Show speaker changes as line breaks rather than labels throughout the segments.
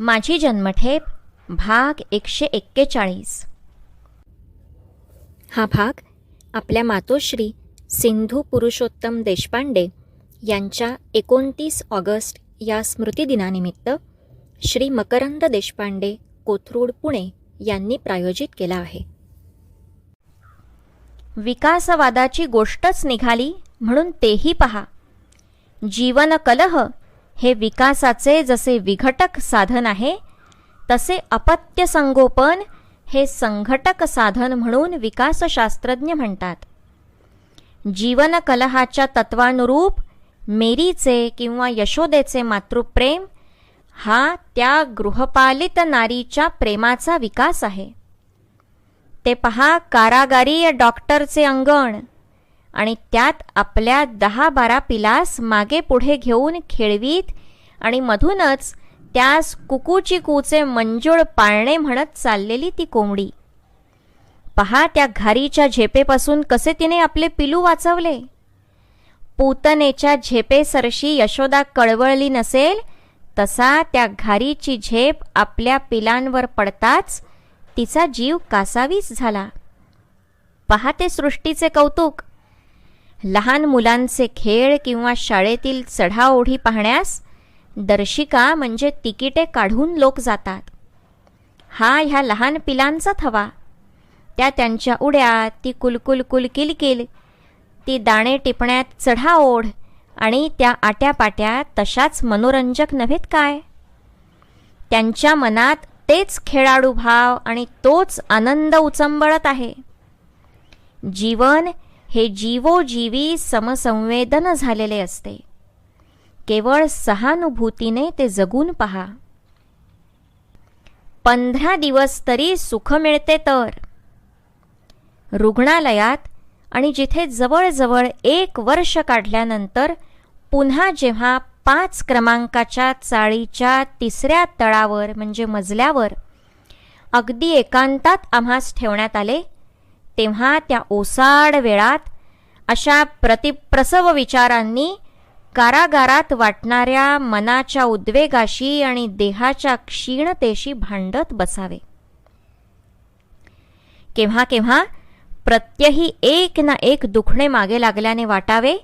माझी जन्मठेप भाग एकशे एक्केचाळीस.
हा भाग आपल्या मातोश्री सिंधू पुरुषोत्तम देशपांडे यांच्या एकोणतीस ऑगस्ट या स्मृतिदिनानिमित्त श्री मकरंद देशपांडे कोथरूड पुणे यांनी प्रायोजित केला आहे.
विकासवादाची गोष्टच निघाली म्हणून तेही पहा. जीवन कलह हे विकासाचे जसे विघटक साधन आहे तसे अपत्य संगोपन हे संघटक साधन म्हणून विकासशास्त्रज्ञ म्हणतात. जीवनकलहाच्या तत्वानुरूप मेरीचे किंवा यशोदेचे मातृप्रेम हा त्या गृहपालित नारीच्या प्रेमाचा विकास आहे. ते पहा कारागारीय डॉक्टरचे अंगण. आणि त्यात आपल्या दहा बारा पिलास मागे पुढे घेऊन खेळवीत आणि मधूनच त्यास कुकूची कूचे मंजूळ पाळणे म्हणत चाललेली ती कोंबडी. पहा त्या घारीच्या झेपेपासून कसे तिने आपले पिलू वाचवले. पूतनेच्या झेपेसरशी यशोदा कळवळली नसेल तसा त्या घारीची झेप आपल्या पिलांवर पडताच तिचा जीव कासावीस झाला. पहा ते सृष्टीचे कौतुक. लहान मुलांचे खेळ किंवा शाळेतील चढाओढी पाहण्यास दर्शिका म्हणजे तिकिटे काढून लोक जातात. हा ह्या लहान पिलांचा थवा. त्या त्यांच्या उड्या ती कुलकुल कुलकिलकिल ती दाणे टिपण्यात चढाओढ आणि त्या आट्यापाट्या तशाच मनोरंजक नव्हेत काय? त्यांच्या मनात तेच खेळाडू भाव आणि तोच आनंद उचंबळत आहे. जीवन हे जीवोजीवी समसंवेदन झालेले असते. केवळ सहानुभूतीने ते जगून पहा. पंधरा दिवस तरी सुख मिळते तर. रुग्णालयात आणि जिथे जवळजवळ एक वर्ष काढल्यानंतर पुन्हा जेव्हा पाच क्रमांकाच्या चाळीच्या तिसऱ्या तळावर म्हणजे मजल्यावर अगदी एकांतात आम्हास ठेवण्यात आले तेव्हा त्या ओसाड वेळात अशा प्रतिप्रसव विचारांनी कारागारात वाटणाऱ्या मनाच्या उद्वेगाशी आणि देहाच्या क्षीणतेशी भांडत बसावे. केव्हा केव्हा प्रत्यही एक ना एक दुखणे मागे लागल्याने वाटावे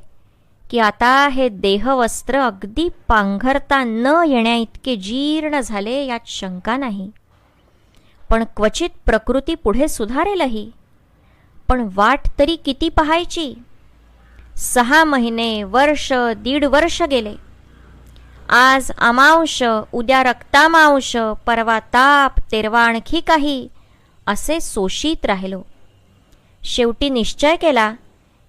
की आता हे देहवस्त्र अगदी पांघरता न येण्या इतके जीर्ण झाले यात शंका नाही. पण क्वचित प्रकृती पुढे सुधारेलही. पण वाट तरी किती पाहायची? सहा महिने वर्ष दीड वर्ष गेले. आज अमांश उद्या रक्तामांश परवा ताप तेरवा आणखी काही असे सोशीत राहिलो. शेवटी निश्चय केला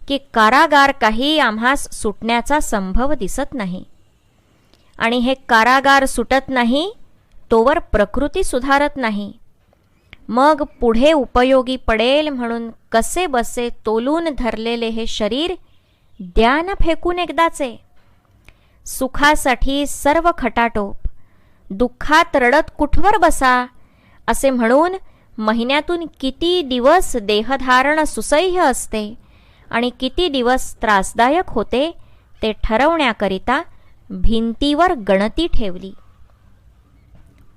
की कारागार काही आम्हास सुटण्याचा संभव दिसत नाही. आणि हे कारागार सुटत नाही तोवर प्रकृती सुधारत नाही. मग पुढे उपयोगी पडेल म्हणून कसे बसे तोलून धरलेले हे शरीर? द्या ना फेकून एकदाचे. सुखासाठी सर्व खटाटोप. दुःखात रडत कुठवर बसा? असे म्हणून महिन्यातून किती दिवस देहधारण सुसह्य असते आणि किती दिवस त्रासदायक होते ते ठरवण्याकरिता भिंतीवर गणती ठेवली.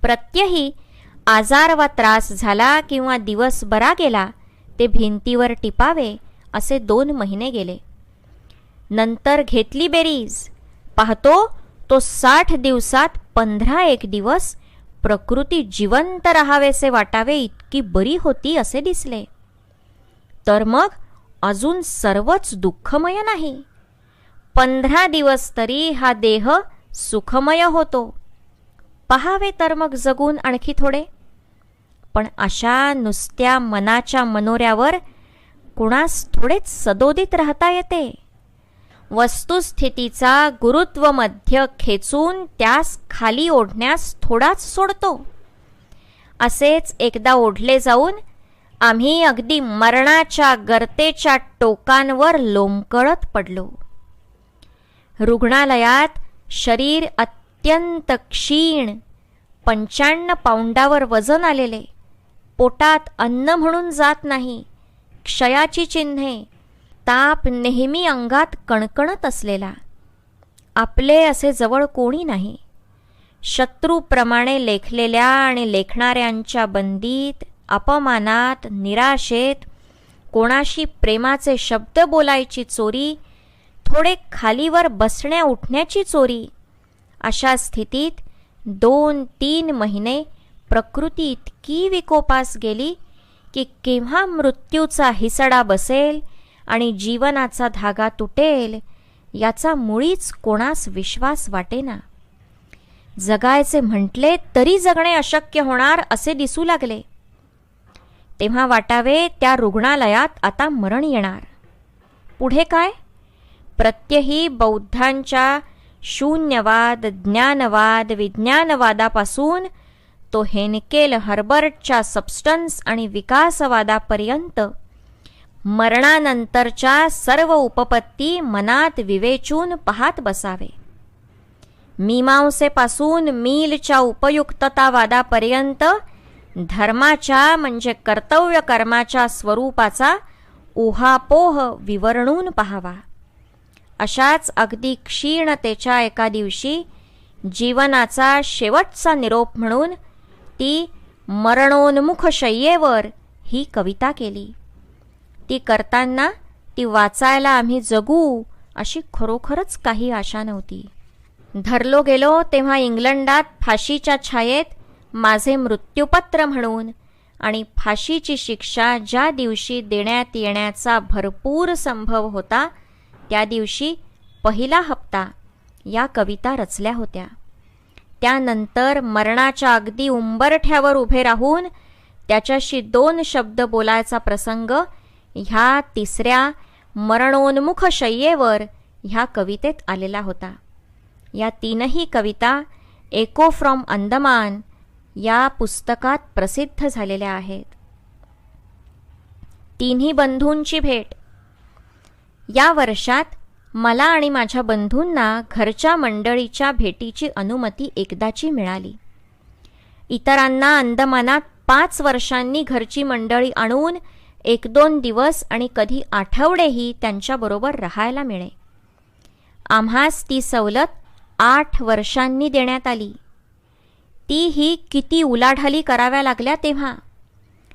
प्रत्यही आजार वा त्रास झाला किंवा दिवस बरा गेला ते भिंतीवर टिपावे असे दोन महिने गेले. नंतर घेतली बेरीज. पाहतो तो साठ दिवसात पंधरा एक दिवस प्रकृती जिवंत राहावेसे वाटावे इतकी बरी होती असे दिसले. तर मग अजून सर्वच दुःखमय नाही. पंधरा दिवस तरी हा देह सुखमय होतो. पहावे तर मग जगून आणखी थोडे. पण अशा नुसत्या मनाच्या मनोऱ्यावर कुणास थोडेच सदोदित राहता येते. वस्तुस्थितीचा गुरुत्व मध्य खेचून त्यास खाली ओढण्यास थोडाच सोडतो. असेच एकदा ओढले जाऊन आम्ही अगदी मरणाच्या गर्तेच्या टोकांवर लोंबकळत पडलो. रुग्णालयात शरीर अत्यंत क्षीण पंच्याण्ण पाऊंडावर वजन आलेले. पोटात अन्न म्हणून जात नाही. क्षयाची चिन्हे ताप नेहमी अंगात कणकणत असलेला. आपले असे जवळ कोणी नाही. शत्रूप्रमाणे लेखलेल्या आणि लेखणाऱ्यांच्या बंदीत अपमानात निराशेत कोणाशी प्रेमाचे शब्द बोलायची चोरी थोडे खालीवर बसण्या उठण्याची चोरी अशा स्थितीत दोन तीन महिने प्रकृती इतकी विकोपास गेली की केव्हा मृत्यूचा हिसडा बसेल आणि जीवनाचा धागा तुटेल याचा मुळीच कोणास विश्वास वाटेना. जगायचे म्हटले तरी जगणे अशक्य होणार असे दिसू लागले. तेव्हा वाटावे त्या रुग्णालयात आता मरण येणार. पुढे काय? प्रत्यही बौद्धांच्या शून्यवाद ज्ञानवाद विज्ञानवादापासून तो हेनकेल हर्बर्टच्या सबस्टन्स आणि विकासवादापर्यंत मरणानंतरच्या सर्व उपपत्ती मनात विवेचून पाहत बसावे. मीमांसेपासून मीलच्या उपयुक्ततावादापर्यंत धर्माच्या म्हणजे कर्तव्य कर्माच्या स्वरूपाचा उहापोह विवरणून पहावा. अशाच अगदी क्षीणतेच्या एका दिवशी जीवनाचा शेवटचा निरोप म्हणून ती मरणोन्मुख शय्येवर ही कविता केली. ती करताना ती वाचायला आम्ही जगू अशी खरोखरच काही आशा नव्हती. धरलो गेलो तेव्हा इंग्लंडात फाशीच्या छायेत माझे मृत्यूपत्र म्हणून आणि फाशीची शिक्षा ज्या दिवशी देण्यात येण्याचा भरपूर संभव होता त्या दिवशी पहिला हप्ता या कविता रचल्या होत्या. त्यानंतर मरणाच्या अगदी उंबरठ्यावर उभे राहून त्याच्याशी दोन शब्द बोलायचा प्रसंग ह्या तिसऱ्या मरणोन्मुख शय्येवर ह्या कवितेत आलेला होता. या तीनही कविता एको फ्रॉम अंदमान या पुस्तकात प्रसिद्ध झालेल्या आहेत. तिन्ही बंधूंची भेट. या वर्षात मला आणि माझ्या बंधूंना घरच्या मंडळीच्या भेटीची अनुमती एकदाची मिळाली. इतरांना अंदमानात पाच वर्षांनी घरची मंडळी आणून एक दोन दिवस आणि कधी आठवडेही त्यांच्याबरोबर राहायला मिळे. आम्हास ती सवलत आठ वर्षांनी देण्यात आली. ती ही किती उलाढाली कराव्या लागल्या तेव्हा.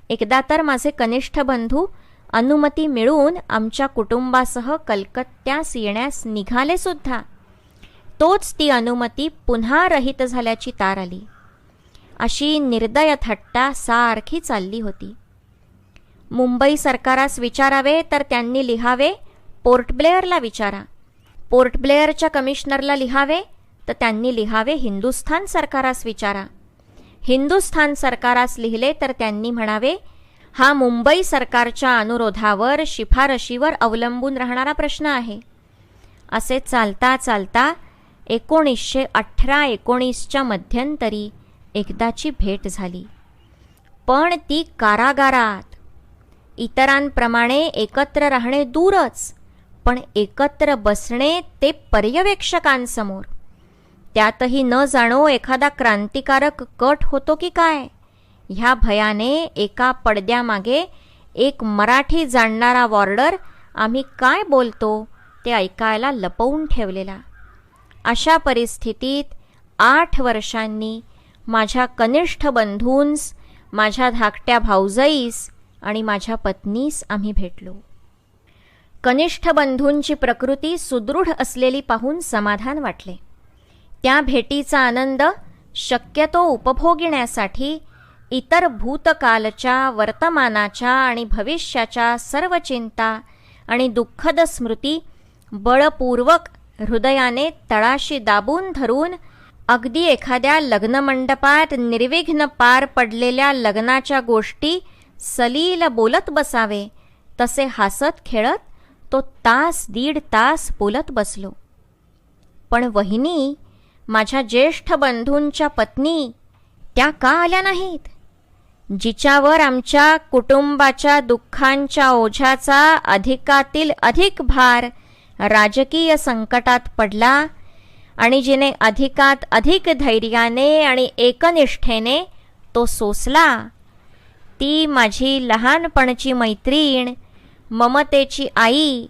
एकदा तर माझे कनिष्ठ बंधू अनुमती मिळून आमच्या कुटुंबासह कलकत्त्यास येण्यास निघाले सुद्धा. तोच ती अनुमती पुन्हा रहित झाल्याची तार आली. अशी निर्दय थट्टा सारखी चालली होती. मुंबई सरकारास विचारावे तर त्यांनी लिहावे पोर्ट ब्लेअरला विचारा. पोर्ट ब्लेअरच्या कमिशनरला लिहावे तर त्यांनी लिहावे हिंदुस्थान सरकारास विचारा. हिंदुस्थान सरकारास लिहिले तर त्यांनी म्हणावे हा मुंबई सरकारच्या अनुरोधावर शिफारशीवर अवलंबून राहणारा प्रश्न आहे. असे चालता चालता एकोणीसशे अठरा एकोणीसच्या मध्यंतरी एकदाची भेट झाली. पण ती कारागारात. इतरांप्रमाणे एकत्र राहणे दूरच पण एकत्र बसणे ते पर्यवेक्षकांसमोर. त्यातही न जाणो एखादा क्रांतिकारक कट होतो की काय? ह्या भयाने एका पडद्यामागे एक मराठी जाणणारा वॉर्डर आम्ही काय बोलतो ते ऐकायला लपवून ठेवलेला. अशा परिस्थितीत आठ वर्षांनी माझ्या कनिष्ठ बंधूंस माझ्या धाकट्या भाऊजाईस आणि माझ्या पत्नीस आम्ही भेटलो. कनिष्ठ बंधूंची प्रकृती सुदृढ असलेली पाहून समाधान वाटले. त्या भेटीचा आनंद शक्यतो उपभोगिण्यासाठी इतर भूतकालच्या वर्तमानाच्या आणि भविष्याच्या सर्व चिंता आणि दुःखद स्मृती बळपूर्वक हृदयाने तळाशी दाबून धरून अगदी एखाद्या लग्नमंडपात निर्विघ्न पार पडलेल्या लग्नाच्या गोष्टी सलील बोलत बसावे तसे हसत खेळत तो तास दीड तास बोलत बसलो. पण वहिनी माझ्या ज्येष्ठ बंधूंच्या पत्नी त्या का आल्या नाहीत? जिच्यावर आमच्या कुटुंबाच्या दुःखांच्या ओझ्याचा अधिकातील अधिक भार राजकीय संकटात पडला आणि जिने अधिकात अधिक धैर्याने आणि एकनिष्ठेने तो सोसला. ती माझी लहानपणची मैत्रीण ममतेची आई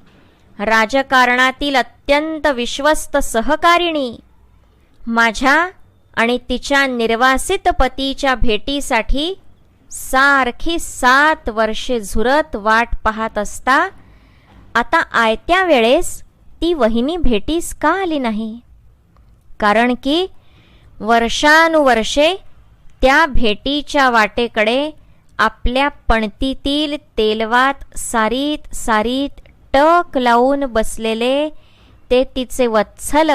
राजकारणातील अत्यंत विश्वस्त सहकारिणी माझ्या आणि तिच्या निर्वासित पतीच्या भेटीसाठी सारखी सात वर्षे झुरत वाट पाहत असता आता आयत्या वेळेस ती वहिनी भेटीस का आली नाही? कारण की वर्षानुवर्षे त्या भेटीच्या वाटेकडे आपल्या पणतीतील तेलवात सारीत सारीत टक लावून बसलेले ते तिचे वत्सल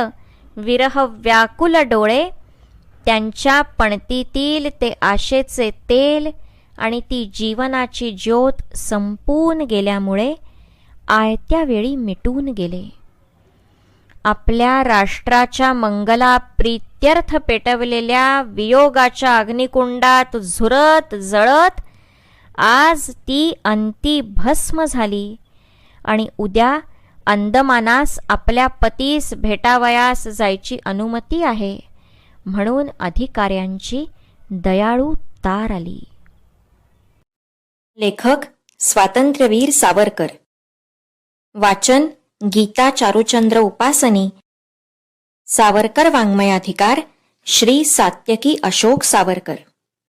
विरह व्याकुल डोळे त्यांच्या पणतीतील ते आशेचे तेल आणि ती जीवनाची ज्योत संपून गेल्यामुळे आयत्यावेळी मिटून गेले. आपल्या राष्ट्राच्या मंगला प्रीत्यर्थ पेटवलेल्या वियोगाच्या अग्निकुंडात झुरत जळत आज ती अंती भस्म झाली आणि उद्या अंदमानास आपल्या पतीस भेटावयास जायची अनुमती आहे म्हणून अधिकाऱ्यांची दयाळू तार आली.
लेखक स्वातंत्र्यवीर सावरकर. वाचन गीता चारुचंद्र उपासनी. सावरकर वाङ्मयाधिकार श्री सात्यकी अशोक सावरकर.